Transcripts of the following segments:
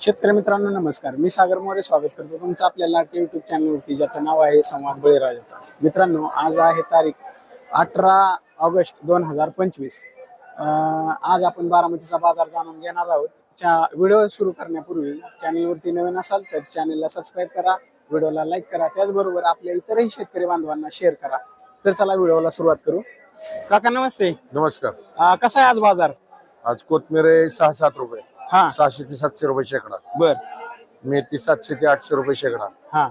शेतकरी मित्रांनो नमस्कार. मी सागर मोरे स्वागत करतो तुमचं आपल्या लाडके युट्यूब चॅनलवरती ज्याचं नाव आहे संवाद बळीराजाचा. मित्रांनो आज आहे तारीख अठरा ऑगस्ट दोन हजार पंचवीस. आज आपण बारामतीचा बाजार जाणून घेणार आहोत. च्या व्हिडिओ सुरू करण्यापूर्वी चॅनलवरती नवीन असाल तर चॅनलला सबस्क्राईब करा व्हिडिओला लाईक करा त्याचबरोबर आपल्या इतरही शेतकरी बांधवांना शेअर करा. तर चला व्हिडिओला सुरुवात करू. काका नमस्ते. नमस्कार. कसा आहे आज बाजार? आज कोथमीर सहा सात रुपये. हा. सहाशे ते सातशे रुपये शेकडा. बर. मेथी सातशे ते आठशे रुपये शेकडा. हा.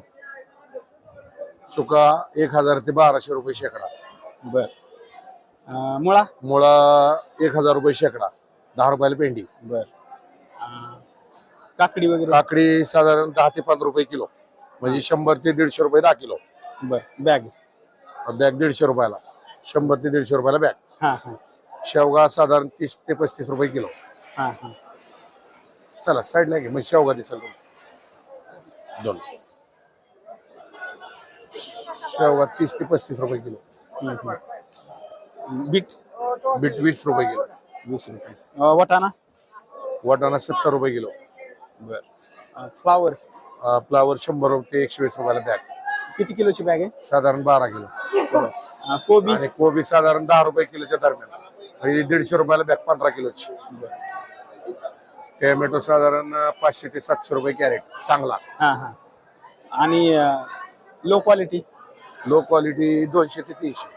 चुका एक हजार ते बाराशे रुपये शेकडा. बर. अं, मुळा? मुळा एक हजार रुपये शेकडा. दहा रुपयाला पेंडी. बर. अं, काकडी वगैरे? काकडी साधारण दहा ते पंधरा रुपये किलो. म्हणजे शंभर ते दीडशे रुपये दहा किलो. बर. बॅग? बॅग दीडशे रुपयाला. शंभर ते दीडशे रुपयाला बॅग. हा हा. शेवगा साधारण तीस ते पस्तीस रुपये किलो. हा हा. चला साईडला घे. मग शेवगा दिसेल तुमचं. दोन. शेवगा तीस ते पस्तीस रुपये किलो. हम्म, हम्म. बीट? बीट वीस रुपये किलो. वीस रुपये. वाटाणा? वाटाणा सत्तर रुपये किलो. बर. फ्लावर? फ्लावर शंभर रुपये एकशे वीस रुपयाला बॅग किती किलोची बॅग आहे? साधारण बारा किलो. कोबी? आणि कोबी साधारण दहा रुपये किलोच्या दरम्यान. दीडशे रुपयाला बॅग पंधरा किलोची. टोमॅटो साधारण पाचशे ते सातशे रुपये कॅरेट. चांगला. हा हा. आणि लो क्वालिटी लो क्वालिटी दोनशे ते तीनशे.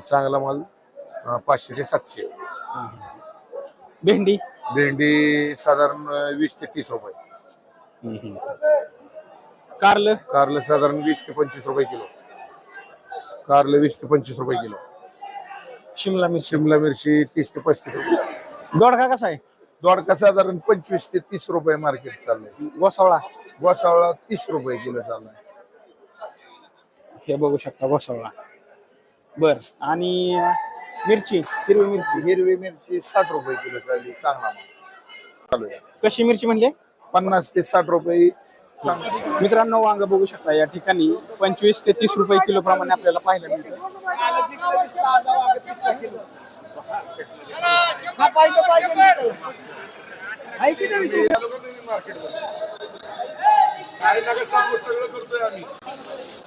चांगला माल अं, पाचशे ते सातशे. भेंडी? भेंडी साधारण अं, वीस ते तीस रुपये. कारलं? कारलं साधारण वीस ते पंचवीस रुपये किलो. कारलं वीस ते पंचवीस रुपये किलो. शिमला मिरची. शिमला मिरची तीस ते पस्तीस रुपये. दोडका कसा आहे? दोडका साधारण पंचवीस ते तीस रुपये मार्केट चाललंय. गोसावळा गोसावळा तीस रुपये किलो चाललाय. हे बघू शकता गोसावळा बर आणि अं, मिरची हिरवी मिरची. हिरवी मिरची साठ रुपये किलो चालली चांगला माल. चालू आहे. कशी मिरची म्हणले? पन्नास ते साठ रुपये. चांगला मित्रांनो वांग बघू शकता या ठिकाणी. पंचवीस ते तीस रुपये किलो प्रमाणे आपल्याला पाहायला मिळतं.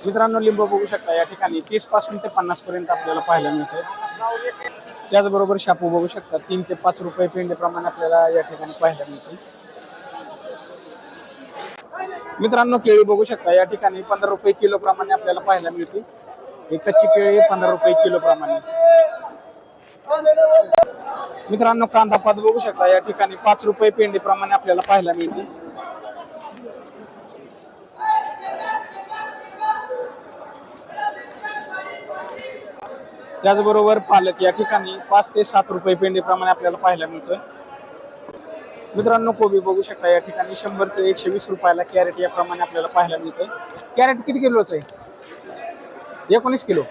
मित्रांनो लिंबू बघू शकता या ठिकाणी तीसपासून ते पन्नास पर्यंत आपल्याला पाहायला मिळते त्याचबरोबर शापू बघू शकता तीन ते पाच रुपये पेंडीप्रमाणे आपल्याला या ठिकाणी पाहायला मिळते मित्रांनो केळी बघू शकता या ठिकाणी पंधरा रुपये किलो प्रमाणे आपल्याला पाहायला मिळते एक कच्ची केळी पंधरा रुपये किलो प्रमाणे. मित्रांनो कांदा पात बघू शकता या ठिकाणी पाच रुपये पेंडी प्रमाणे आपल्याला पाहायला मिळते. त्याचबरोबर पालक या ठिकाणी पाच ते सात रुपये पेंडी प्रमाणे आपल्याला पाहायला मिळतोय. मित्रांनो कोबी बघू शकता या ठिकाणी शंभर ते एकशे वीस रुपयाला कॅरेट याप्रमाणे आपल्याला पाहायला मिळतोय. कॅरेट किती किलोचं आहे? एकोणीस किलो.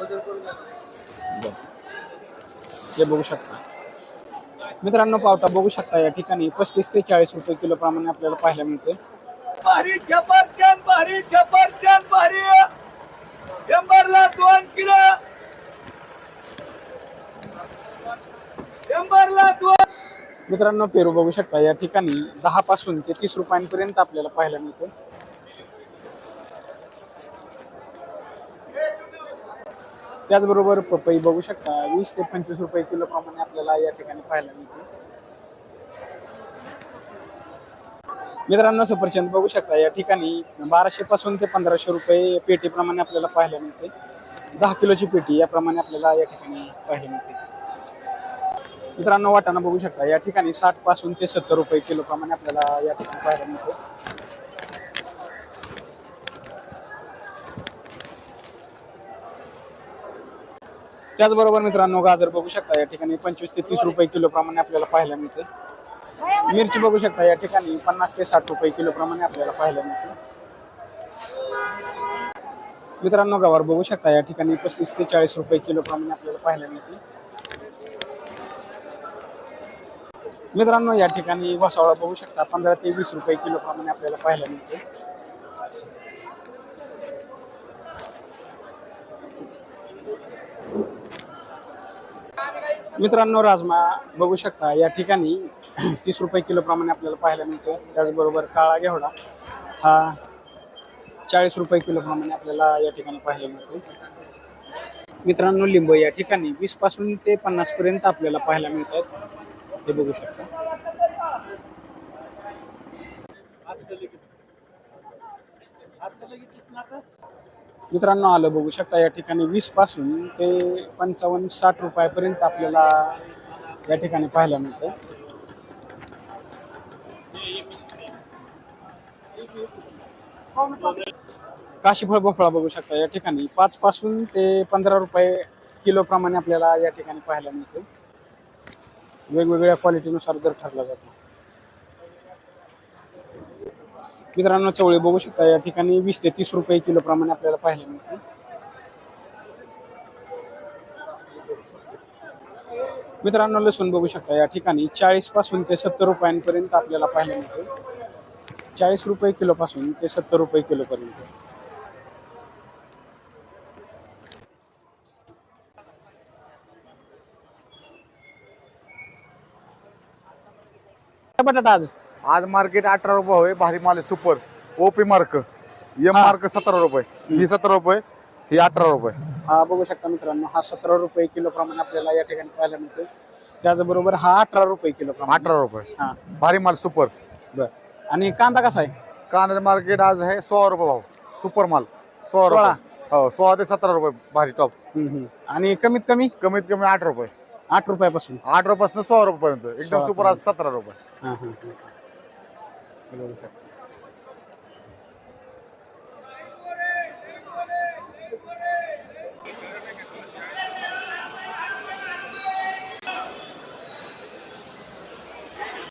बरं. हे बघू शकता. मित्रांनो पावटा बघू शकता या ठिकाणी. पस्तीस ते चाळीस रुपये किलो प्रमाणे आपल्याला पाहायला भारी शंभरला दोन किलो. शंभरला दोन. मित्रांनो पेरू बघू शकता या ठिकाणी दहा पासून ते तीस रुपयांपर्यंत आपल्याला पाहायला मिळतोय. त्याचबरोबर पपई बघू शकता वीस ते पंचवीस रुपये किलो प्रमाणे आपल्याला या ठिकाणी पाहायला मिळते. मित्रांनो सफरचंद बघू शकता या ठिकाणी बाराशे पासून ते पंधराशे रुपये पेटीप्रमाणे आपल्याला पाहायला मिळते. दहा किलोची पेटी याप्रमाणे आपल्याला या ठिकाणी पाहायला मिळते. मित्रांनो वाटाणा बघू शकता या ठिकाणी साठपासून ते सत्तर रुपये किलो प्रमाणे आपल्याला या ठिकाणी पाहायला मिळते. त्याचबरोबर मित्रांनो गाजर बघू शकता या ठिकाणी पंचवीस ते तीस रुपये किलो प्रमाणे आपल्याला पाहायला मिळते मिरची बघू शकता या ठिकाणी पन्नास ते साठ रुपये किलो प्रमाणे आपल्याला पाहायला मिळते मित्रांनो गवार बघू शकता या ठिकाणी पस्तीस ते चाळीस रुपये किलो प्रमाणे आपल्याला पाहायला मिळते मित्रांनो या ठिकाणी वसावळा बघू शकता पंधरा ते वीस रुपये किलो प्रमाणे आपल्याला पाहायला मिळते मित्रांनो राजमा बघू शकता या ठिकाणी तीस रुपये किलोप्रमाणे आपल्याला पाहायला मिळतो त्याचबरोबर काळा घेवडा हा चाळीस रुपये किलोप्रमाणे आपल्याला या ठिकाणी पाहायला मिळतो मित्रांनो लिंब या ठिकाणी वीसपासून ते पन्नास पर्यंत आपल्याला पाहायला मिळतात. हे बघू शकता. मित्रांनो आलं बघू शकता या ठिकाणी वीसपासून ते पंचावन्न साठ रुपयापर्यंत आपल्याला या ठिकाणी पाहायला मिळतं. काशीफळ भोपळा बघू शकता या ठिकाणी पाच पासून ते पंधरा रुपये किलो प्रमाणे आपल्याला या ठिकाणी पाहायला मिळतो. वेगवेगळ्या क्वालिटीनुसार दर ठरला जातो. मित्रांनो चवळी बघू शकता या ठिकाणी वीस ते तीस रुपये किलो प्रमाणे आपल्याला पाहायला मिळते मित्रांनो. लसूण बघू शकता या ठिकाणी चाळीसपासून ते सत्तर रुपयांपर्यंत आपल्याला पाहायला मिळते चाळीस रुपये किलो पासून ते सत्तर रुपये किलो पर्यंत. बटाटा आज. आज मार्केट अठरा रुपये होय भारी माल आहे super. OP mark. M mark सतरा रुपये. ही सतरा रुपये ही अठरा रुपये. हा बघू शकता मित्रांनो हा सतरा रुपये किलो प्रमाणे आपल्याला या ठिकाणी पाहायला मिळतो त्याचबरोबर हा अठरा रुपये किलो प्रमाणे. अठरा रुपये. हा. भारी माल सुपर. बर. आणि कांदा कसा आहे? कांद्याचं मार्केट आज आहे सोळा रुपये भाव. सुपर माल. सोळा सोळा? रुपये हो सोळा ते सतरा रुपये भारी टॉप हम्म, हम्म. आणि कमीत कमी? कमीत कमी आठ रुपये. आठ रुपयापासून. आठ रुपयापासून सोळा रुपये पर्यंत एकदम सुपर आज सतरा रुपये. हा, हा, हा. बघू शकता.